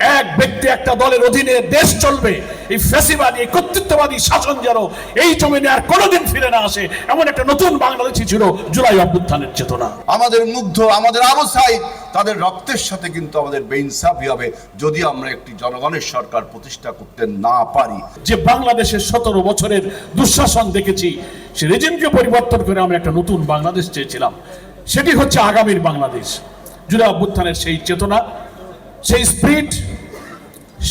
এক ব্যক্তি একটা দলের অধীনে দেশ চলবে। এই ফ্যাসিবাদী এই কর্তৃত্ববাদী শাসন যেন এই জমিনে আর কোনোদিন ফিরে না আসে এমন একটা নতুন বাংলাদেশই ছিল জুলাই অভ্যুত্থানের চেতনা। আমাদের মুগ্ধ আমাদের আবু সাইদ তাদের রক্তের সাথে কিন্তু আমাদের বেইনসাফি হবে যদি আমরা একটি জনগণের সরকার প্রতিষ্ঠা করতে না পারি। যে বাংলাদেশের সতেরো বছরের দুঃশাসন দেখেছি সে রেজিমকে পরিবর্তন করে আমরা একটা নতুন বাংলাদেশ চেয়েছিলাম। সেটি হচ্ছে আগামীর বাংলাদেশ। জুলাই অভ্যুত্থানের সেই চেতনা সেই স্পিরিট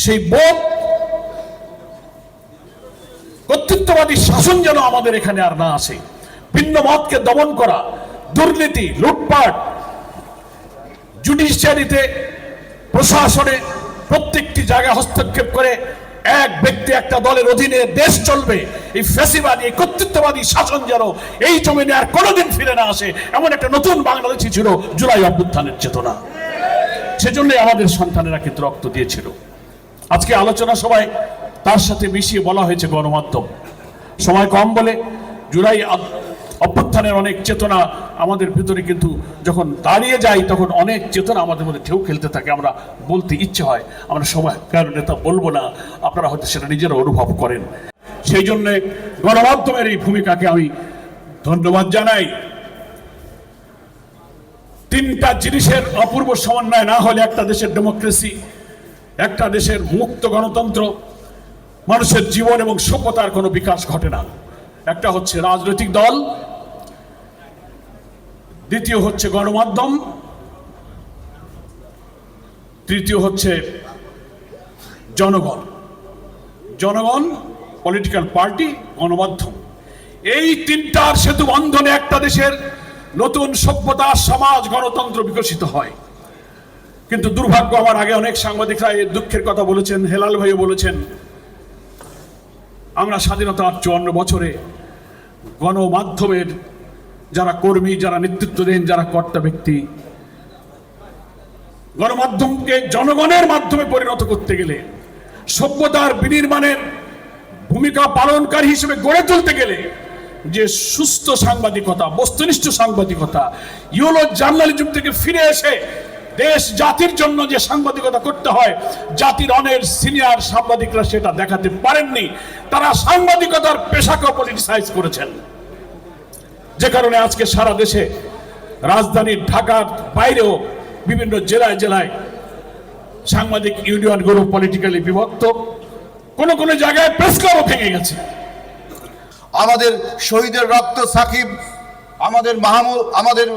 সেই বোধ, কর্তৃত্ববাদী শাসন যেন আমাদের এখানে আর না আসে। ভিন্ন মতকে দমন করা, দুর্নীতি, লুটপাট জুডিশিয়ারিতে প্রশাসনে প্রত্যেকটি জায়গায় হস্তক্ষেপ করে এক ব্যক্তি একটা দলের অধীনে দেশ চলবে। এই ফ্যাসিবাদী, এই কর্তৃত্ববাদী শাসন যেন এই জমিনে আর কোনোদিন ফিরে না আসে, এমন একটা নতুন বাংলাদেশি ছিল জুলাই অভ্যুত্থানের চেতনা। সেজন্যই আমাদের সন্তানেরা কিন্তু রক্ত দিয়েছিল। আজকে আলোচনা সবাই তার সাথে মিশিয়ে বলা হয়েছে গণমাধ্যম। সময় কম বলে জুলাই অভ্যুত্থানের অনেক চেতনা আমাদের ভিতরে কিন্তু যখন দাঁড়িয়ে যাই তখন অনেক চেতনা আমাদের মধ্যে ঢেউ খেলতে থাকে। আমরা বলতে ইচ্ছে হয়, আমরা সময় কারণে তা বলব না, আপনারা হয়তো সেটা নিজেরা অনুভব করেন। সেই জন্যে গণমাধ্যমের এই ভূমিকাকে আমি ধন্যবাদ জানাই। তিনটা জিনিসের অপূর্ব সমন্বয় না হলে একটা দেশের ডেমোক্রেসি, একটা দেশের মুক্ত গণতন্ত্র, মানুষের জীবন এবং সভ্যতার কোনো বিকাশ ঘটে না। একটা হচ্ছে রাজনৈতিক দল, দ্বিতীয় হচ্ছে গণমাধ্যম, তৃতীয় হচ্ছে জনগণ। জনগণ পলিটিক্যাল পার্টি গণমাধ্যম। এই তিনটার সেতু বন্ধনে একটা দেশের নতুন সভ্যতা, সমাজ, গণতন্ত্র বিকশিত হয়। কিন্তু দুর্ভাগ্য, আমার আগে অনেক সাংবাদিকরা এই দুঃখের কথা বলেছেন, হেলাল ভাইও বলেছেন, আমরা স্বাধীনতার চুয়ান্ন বছরে গণমাধ্যমের যারা কর্মী, যারা নেতৃত্ব দেন, যারা কর্তা ব্যক্তি, গণমাধ্যমকে জনগণের মাধ্যমে পরিণত করতে গেলে, সভ্যতার বিনির্মাণের ভূমিকা পালনকারী হিসেবে গড়ে তুলতে গেলে যে সুস্থ সাংবাদিকতা বস্তুনিষ্ঠ সাংবাদিকতা ইউলো জার্নালিজম থেকে ফিরে এসে দেশ জাতির জন্য যে সাংবাদিকতা করতে হয়, জাতির অনেক সিনিয়র সাংবাদিকরা সেটা দেখাতে পারেননি। তারা সাংবাদিকতার পেশাকে পলিটিসাইজ করেছেন। যে কারণে আজকে সারা দেশে রাজধানী ঢাকার বাইরেও বিভিন্ন জেলায় জেলায় সাংবাদিক ইউনিয়নগুলো পলিটিক্যালি বিভক্ত। কোন কোন জায়গায় প্রেস ক্লাবও ভেঙে গেছে। আমাদের শহীদের রক্ত সাকিব, আমাদের মাহমুদ, আমাদের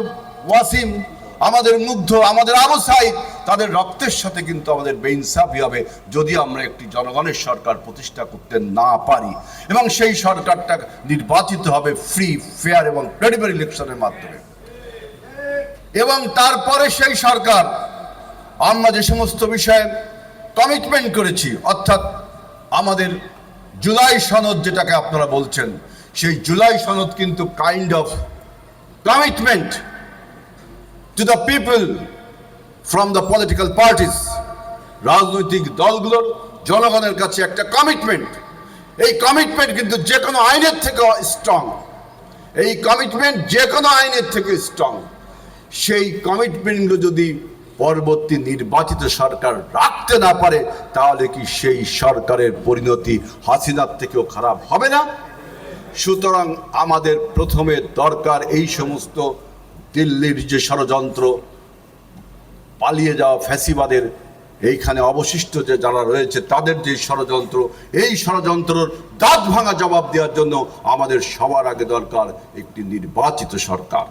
ওয়াসিম, আমাদের মুগ্ধ, আমাদের আবু সাইদ, তাদের রক্তের সাথে কিন্তু আমাদের বেইনসাফি হবে যদি আমরা একটি জনগণের সরকার প্রতিষ্ঠা করতে না পারি। এবং সেই সরকারটা নির্বাচিত হবে ফ্রি ফেয়ার এবং ক্রেডিবল ইলেকশনের মাধ্যমে। এবং তারপরে সেই সরকার, আমরা যে সমস্ত বিষয়ে কমিটমেন্ট করেছি, অর্থাৎ আমাদের জুলাই সনদ যেটাকে আপনারা বলছেন, সেই জুলাই সনদ কিন্তু kind of commitment to the people from the political parties রাজনৈতিক দলগুলোর জনগণের কাছে একটা কমিটমেন্ট এই কমিটমেন্ট কিন্তু যে কোনো আইনের থেকে স্ট্রং এই কমিটমেন্ট যে কোনো আইনের থেকে স্ট্রং সেই কমিটমেন্টগুলো যদি পরবর্তী নির্বাচিত সরকার রাখতে না পারে, তাহলে কি সেই সরকারের পরিণতি হাসিনার থেকেও খারাপ হবে না? সুতরাং আমাদের প্রথমে দরকার এই সমস্ত দিল্লির যে ষড়যন্ত্র, পালিয়ে যাওয়া ফ্যাসিবাদের এইখানে অবশিষ্ট যে যারা রয়েছে, তাদের যে ষড়যন্ত্র, এই ষড়যন্ত্রর দাঁত ভাঙা জবাব দেওয়ার জন্য আমাদের সবার আগে দরকার একটি নির্বাচিত সরকার।